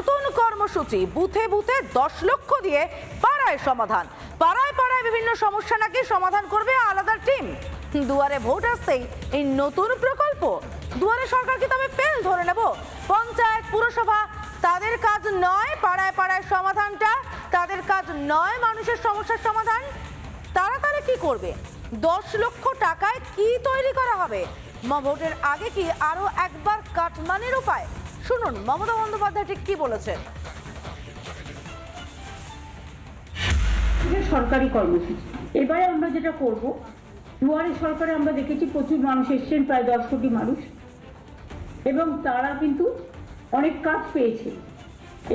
নতুন কর্মসূচি, বুথে বুথে দশ লক্ষ দিয়ে পাড়ায় সমাধান। পাড়ায় পাড়ায় বিভিন্ন সমস্যা নাকি সমাধান করবে আলাদা টিম। দুয়ারে ভোট আসতেই এই নতুন প্রকল্প। দুয়ারে সরকার কি তবে ফেল ধরে নেব? পঞ্চায়েত, পুরসভা, তাদের কাজ নয় পাড়ায় পাড়ায় সমাধানটা, তাদের কাজ নয় মানুষের সমস্যার সমাধান। তারা তারা কি করবে? দশ লক্ষ টাকায় কি তৈরি করা হবে? ভোটের আগে কি আরও একবার কাটমানির উপায়? শুনুন, মমতা বন্দ্যোপাধ্যায় ঠিক কি বলেছেন? সরকারি কর্মসূচি। এবারে আমরা যেটা করব, দুয়ারে সরকারে আমরা দেখেছি প্রচুর মানুষ এসছেন, প্রায় দশ কোটি মানুষ। এবং তারা কিন্তু অনেক কাজ পেয়েছে।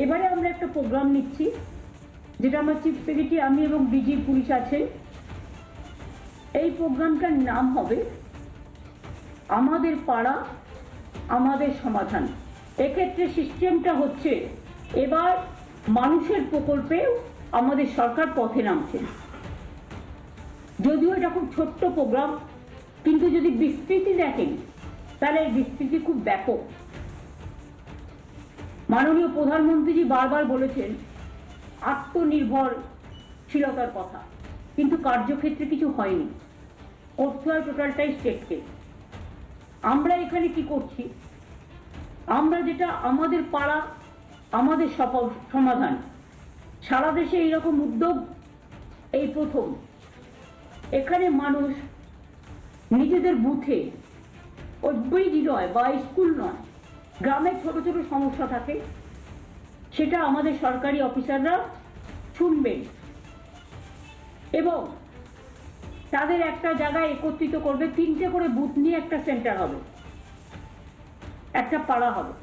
এবারে আমরা একটা প্রোগ্রাম নিচ্ছি, যেটা আমার চিফ সেক্রেটারি আমি এবং ডিজি পুলিশ আছেন এই প্রোগ্রামটার নাম হবে, আমাদের পাড়া, আমাদের সমাধান। এক্ষেত্রে সিস্টেমটা হচ্ছে, এবার মানুষের প্রকল্পে আমাদের সরকার পথে নামছে। যদিও এটা খুব ছোট্ট প্রোগ্রাম কিন্তু যদি বিস্তৃতি দেখেন, তাহলে এই বিস্তৃতি খুব ব্যাপক। মাননীয় প্রধানমন্ত্রীজি বারবার বলেছেন আত্মনির্ভরশীলতার কথা, কিন্তু কার্যক্ষেত্রে কিছু হয়নি। করতে হয় টোটালটাই স্টেটকে আমরা এখানে কি করছি? আমরা যেটা আমাদের পাড়া, আমাদের সমাধান। সারা দেশে এইরকম উদ্যোগ এই প্রথম। এখানে মানুষ নিজেদের বুথে ওই নয় বা স্কুল নয়, গ্রামে ছোট ছোট সমস্যা থাকে, সেটা আমাদের সরকারি অফিসাররা শুনবেন। এবং তাদের একটা জায়গায় একত্রিত করবে, তিনটে করে বুথ নিয়ে একটা সেন্টার হবে। একটা পাড়া হবে।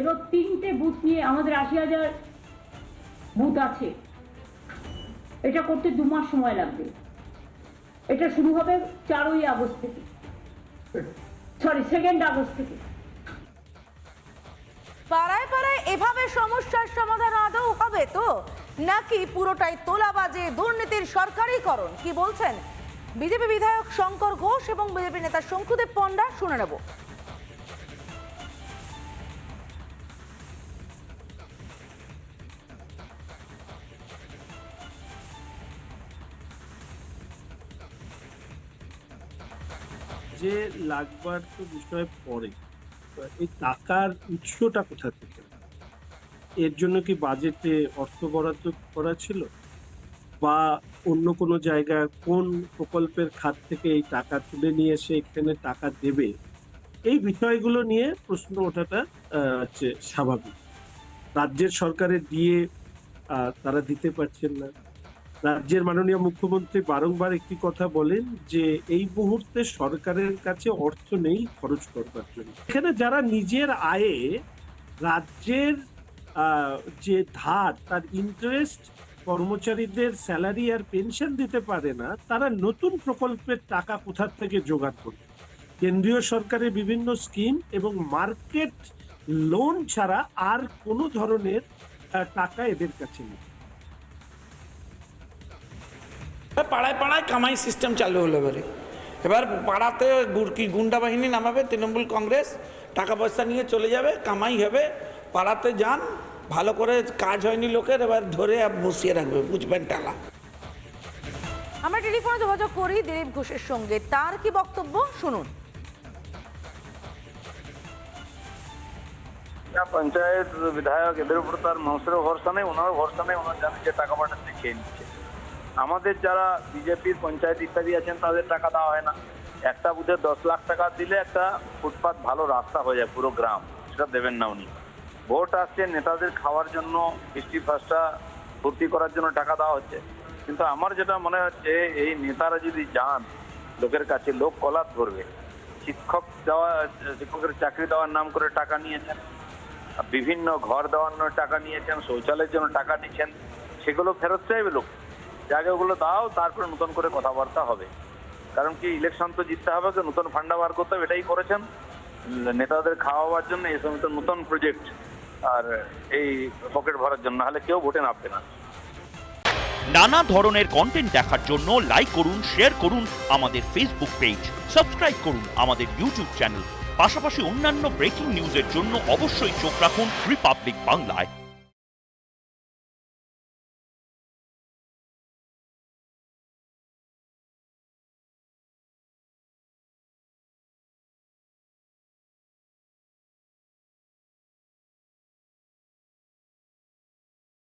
এবং তিনটে বুথ নিয়ে আমাদের আশি হাজার বুথ আছে। এটা করতে দু মাস সময় লাগবে। এটা শুরু হবে চারই আগস্ট থেকে। সরি সেকেন্ড আগস্ট থেকে। পাড়ায় পাড়ায় এভাবে সমস্যার সমাধান আদৌ হবে তো? নাকি পুরোটাই তোলাবাজে, দুর্নীতির সরকারিকরণ? কি বলছেন? বিজেপি বিধায়ক শঙ্কর ঘোষ এবং বিজেপি নেতা শঙ্কুদেব পণ্ডা শুনে নেব। যে লাগবার তো বিষয় পরে এই টাকার উৎসটা কোথা থেকে? এর জন্য কি বাজেটে অর্থ বরাদ্দ করা ছিল? বা অন্য কোনো জায়গায় কোন প্রকল্পের খাত থেকে এই টাকা তুলে নিয়ে এসে এখানে টাকা দেবে? এই বিষয়গুলো নিয়ে প্রশ্ন ওঠাটা হচ্ছে স্বাভাবিক। রাজ্যের সরকারের দিয়ে তারা দিতে পারছেন না। রাজ্যের মাননীয় মুখ্যমন্ত্রী বারংবার একটি কথা বলেন যে এই মুহূর্তে সরকারের কাছে অর্থ নেই খরচ করবার জন্য। এখানে যারা নিজের আয়ে রাজ্যের যে ধার, তার ইন্টারেস্ট কর্মচারীদের স্যালারি আর পেনশন দিতে পারে না, তারা নতুন প্রকল্পের টাকা কোথা থেকে জোগাড় করবে? কেন্দ্রীয় সরকারের বিভিন্ন স্কিম এবং মার্কেট লোন ছাড়া আর কোনো ধরনের টাকা এদের কাছে নেই। পাড়ায় পাড়ায় কামাই সিস্টেম চালু হলো এবারে। এবার পাড়াতে কি গুন্ডা বাহিনী নামাবে তৃণমূল কংগ্রেস টাকা পয়সা নিয়ে চলে যাবে কামাই হবে পাড়াতে যান ভালো করে কাজ হয়নি লোকের এবার ধরে আর বসিয়ে রাখবে বুঝবেন টালা। আমরা টেলিফোনে যোগাযোগ করি দিলীপ ঘোষের সঙ্গে তার কি বক্তব্য? শুনুন। পঞ্চায়েত বিধায়ক এদের উপর তার মানুষেরও ভরসা নেই ওনারও ভরসা নেই ওনার জানে যে টাকা পাঠাতে খেয়ে নিচ্ছে। আমাদের যারা বিজেপির পঞ্চায়েত ইত্যাদি আছেন, তাদের টাকা দেওয়া হয় না। একটা বুথে দশ লাখ টাকা দিলে একটা ফুটপাত ভালো রাস্তা হয়ে যায়, পুরো গ্রাম। সেটা দেবেন না উনি। ভোট আসছে, নেতাদের খাওয়ার জন্য বৃষ্টি ফাঁসটা ভর্তি করার জন্য টাকা দেওয়া হচ্ছে। কিন্তু আমার যেটা মনে হচ্ছে, এই নেতারা যদি যান, লোকের কাছে লোক কলাপ করবে শিক্ষক দেওয়া, শিক্ষকের চাকরি দেওয়ার নাম করে টাকা নিয়েছেন বিভিন্ন ঘর দেওয়ার জন্য টাকা নিয়েছেন, শৌচালয়ের জন্য টাকা নিচ্ছেন সেগুলো ফেরত চাইবে লোক। জায়গা ওগুলো দাও, তারপরে নতুন করে কথাবার্তা হবে। কারণ কি ইলেকশন তো জিততে হবে নতুন ফান্ডা বার করতে হবে, এটাই করেছেন। নেতাদের খাওয়াবার জন্য এই সমস্ত নতুন প্রজেক্ট আর এই পকেট ভরার জন্য, নাহলে কেউ ভোটে নামবে না। নানা ধরনের কন্টেন্ট দেখার জন্য লাইক করুন শেয়ার করুন আমাদের ফেসবুক পেজ সাবস্ক্রাইব করুন আমাদের ইউটিউব চ্যানেল পাশাপাশি অন্যান্য ব্রেকিং নিউজের জন্য অবশ্যই চোখ রাখুন রিপাবলিক বাংলায়